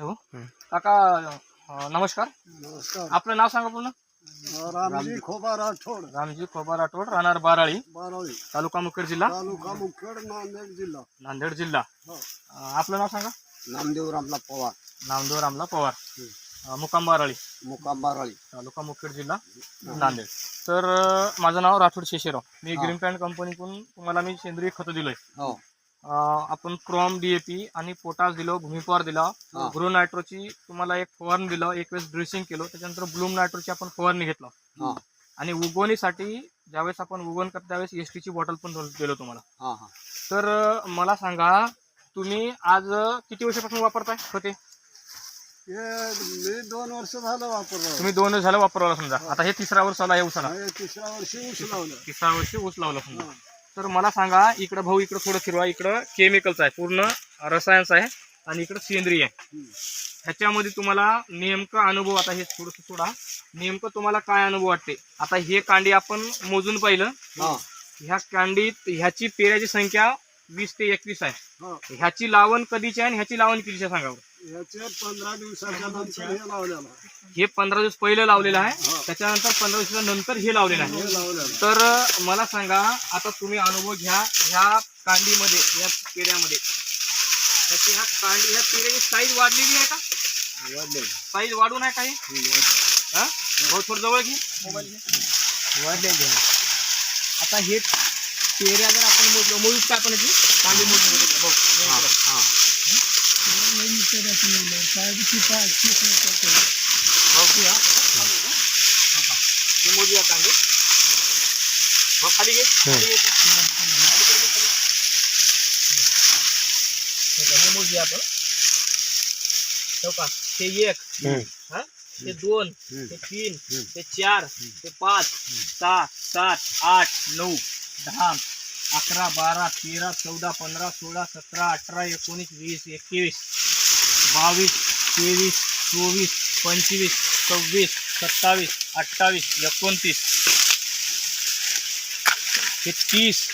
हो. काका अं, नमस्कार. नमस्कार. आपलं नाव सांगा पूर्ण. रामजी खोबा राठोड. रामजी खोबा राठोड राहणार बाराळी बारावी तालुका मुखेड जिल्हा. तालुका मुखेड नांदेड जिल्हा. नांदेड जिल्हा. हो. अं, आपलं नाव सांगा. नामदेव रामला पवार. नामदेव रामला पवार. अं, मुक्काम बाराळी. मुकाम बाराळी. तालुका मुखेड जिल्हा नांदेड. तर अं, माझं नाव राठोड शेषेराव. मी. ग्रीन पॅन्ट कंपनीकडून तुम्हाला मी सेंद्रिय खतं दिलोय. हो. आपण क्रोम डीएपी आणि पोटास दिलो भूमिपॉर दिला. हा. ग्रो नायट्रोची तुम्हाला एक फवारणी दिलं एक वेळेस ड्रेसिंग केलं त्याच्यानंतर ब्लूम नायट्रोची आपण फवारणी घेतला. हा. आणि उगवणीसाठी ज्यावेळेस आपण उगवण करतो त्यावेळेस एस टीची बॉटल पण दिलो तुम्हाला. हा हा. तर अं, मला सांगा तुम्ही आज अं, किती वर्षापासून वापरताय खते? हे मी दोन वर्ष झालं वापरलं तुम्ही दोन वर्ष झालं वापरला समजा. आता हे तिसरा वर्ष आला हे उसाला हे तिसऱ्या वर्षी ऊस लावलं. तिसरा वर्षी ऊस लावला समजा. हा. तर मला सांगा इकडं भाऊ इकडं थोडं फिरवा. इकडं केमिकलचं आहे पूर्ण रसायनच आहे आणि इकडं सेंद्रिय आहे. ह्याच्यामध्ये तुम्हाला नेमका अनुभव आता हे थोडंसं सोडा. नेमकं तुम्हाला काय अनुभव वाटते? आता हे कांडी आपण मोजून पाहिलं. ह्या कांडीत ह्याची पेऱ्याची संख्या वीस ते एकवीस आहे. हा. ह्याची लावण कधीची आहे आणि ह्याची लावण कितीची आहे पंधरा दिवसाच्या नंतर हे लावलेलं आहे. हे पंधरा दिवस पहिलं लावलेलं आहे. त्याच्यानंतर पंधरा दिवसानंतर हे लावलेलं आहे हे लावलेलं आहे. तर अ, मला सांगा आता तुम्ही अनुभव घ्या ह्या कांडीमध्ये या पेऱ्यामध्ये त्याची ह्या कांडी ह्या पेऱ्याची साईज वाढलेली आहे का वाढलेलं. साईज वाढून आहे काही. हा भाऊ थोडं जवळ घे मोबाईल घे वाढलेलं आहे. आता हे पेऱ्या जर आपण मोजलं मोजूच काय आपण याची कांडी मोजून हा, बघ. हा. भाऊ घे हा. हो का? हे मोजूया कांडी भाऊ खाली घे खाली घे. खाली कर, खाली. ठीक आहे, हे मोजूया आपण हो का हे एक हा? हे दोन हम्म. हे तीन हम्म. हे चार हे पाच सहा सात आठ नऊ दहा अकरा बारा तेरा चौदा पंधरा सोळा सतरा अठरा एकोणीस वीस एकवीस बावीस तेवीस चोवीस पंचवीस सव्वीस सत्तावीस अठ्ठावीस एकोणतीस. हे तीस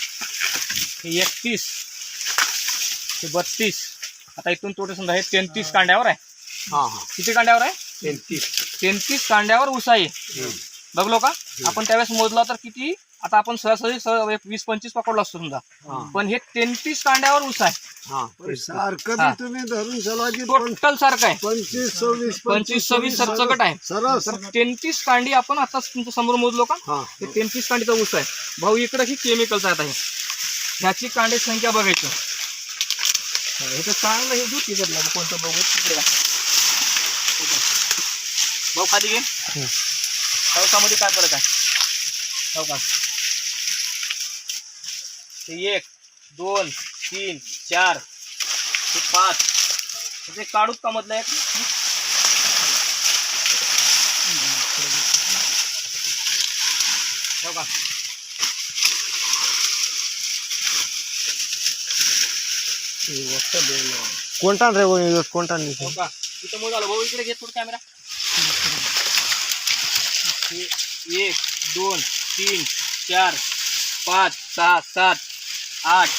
हे एकतीस हे बत्तीस. आता इथून टोटल समजा हे तेहतीस कांड्यावर आहे. हा हा. किती कांड्यावर आहे? तेहतीस. तेहतीस कांड्यावर हम्म. बघलो का? आपण त्यावेळेस मोजला तर किती? आता आपण एक वीस पंचवीस पकडलो असतो समजा. हा. पण हे तेहतीस कांड्यावर ऊस आहे. हा. पण सारखं हा. बी तुम्ही धरून चला की पण- टोटल सारखं आहे. पंचवीस सव्वीस पंचवीस सव्वीस सरसकट आहे. सरस. तर तेहतीस कांडी आपण आता तुमच्यासमोर मोजलो का? हा. हे तेहतीस कांडीचा ऊस आहे. भाऊ इकडं ही केमिकलचं आहे आता हे. ह्याची कांडी संख्या बघायचं. हे तर चांगलं हे दूध तिकडलं. कोणतं बघू? तिकडे. भाऊ खाली घे. पावसामध्ये काय फरक आहे? हो का हे एक दोन तीन चार हे पाच। काढूच का मधलं एक हो का कोणता रे वहिनी, कोणता नाही का इथं मोज आलं भाऊ इकडे घे थोडं कॅमेरा। एक दोन तीन चार पाच सहा सात आठ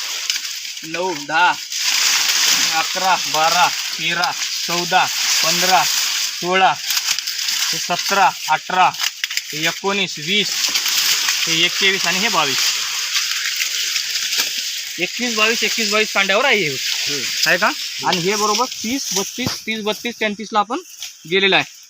नऊ दहा अकरा बारा तेरा चौदा पंधरा सोळा सतरा अठरा एकोणीस वीस हे एकवीस आणि हे बावीस. एकवीस बावीस एकवीस बावीस कांड्यावर आहे हे. आहे का? आणि हे बरोबर तीस बत्तीस तीस बत्तीस तेहतीसला आपण गेलेलं आहे.